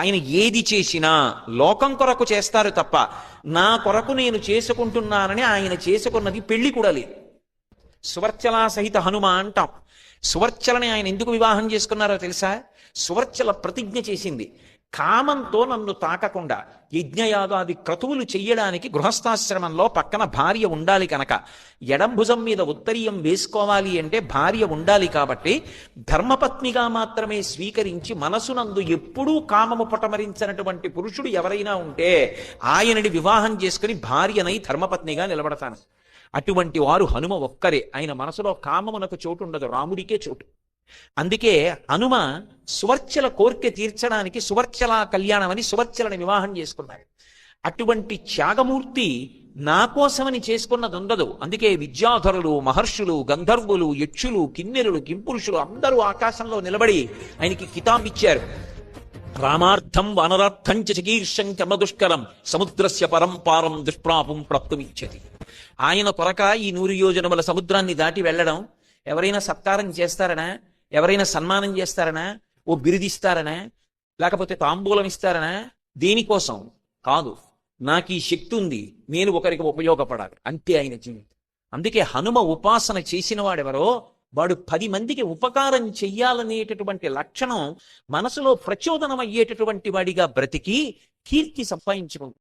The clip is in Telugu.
ఆయన ఏది చేసినా లోకం కొరకు చేస్తారు తప్ప నా కొరకు నేను చేసుకుంటున్నానని ఆయన చేసుకున్నది పెళ్ళి కూడా లేదు. సువర్చల సహిత హనుమ అంటాం. సువర్చలని ఆయన ఎందుకు వివాహం చేసుకున్నారో తెలుసా? సువర్చల ప్రతిజ్ఞ చేసింది. కామంతో నన్ను తాకకుండా యజ్ఞయాగాది క్రతువులు చెయ్యడానికి గృహస్థాశ్రమంలో పక్కన భార్య ఉండాలి కనుక ఎడం భుజం మీద ఉత్తరీయం వేసుకోవాలి అంటే భార్య ఉండాలి కాబట్టి ధర్మపత్నిగా మాత్రమే స్వీకరించి మనసునందు ఎప్పుడూ కామము పొటమరించినటువంటి పురుషుడు ఎవరైనా ఉంటే ఆయనని వివాహం చేసుకుని భార్యనై ధర్మపత్నిగా నిలబడతాను. అటువంటి వారు హనుమ ఒక్కరే. ఆయన మనసులో కామమునకు చోటు ఉండదు. రాముడికే చోటు. అందుకే హనుమ సువర్చల కోర్కె తీర్చడానికి సువర్చల కళ్యాణం అని సువర్చలని వివాహం చేసుకున్నాడు. అటువంటి త్యాగమూర్తి నా కోసమని చేసుకున్నది ఉండదు. అందుకే విద్యాధరులు మహర్షులు గంధర్వులు యక్షులు కిన్నెరులు కింపురుషులు అందరూ ఆకాశంలో నిలబడి ఆయనకి కితాబ్ ఇచ్చారు రామార్థం వనరార్థం చ చికీర్షం కర్మ దుష్కరం సముద్రస్య పరంపారం దుష్ప్రాపం ప్రాప్తుమిచ్చతి ఆయన కొరక ఈ నూరు యోజనముల సముద్రాన్ని దాటి వెళ్ళడం ఎవరైనా సత్కారం చేస్తారనా? ఎవరైనా సన్మానం చేస్తారనా? ఓ బిరుదిస్తారనా? లేకపోతే తాంబూలం ఇస్తారనా? దేనికోసం కాదు. నాకు ఈ శక్తి ఉంది నేను ఒకరికి ఉపయోగపడాలి. అంతే ఆయన జీవితం. అందుకే హనుమ ఉపాసన చేసిన వాడెవరో వాడు పది మందికి ఉపకారం చెయ్యాలనేటటువంటి లక్షణం మనసులో ప్రచోదనం అయ్యేటటువంటి వాడిగా బ్రతికి కీర్తి సంపాదించుకుంటాడు.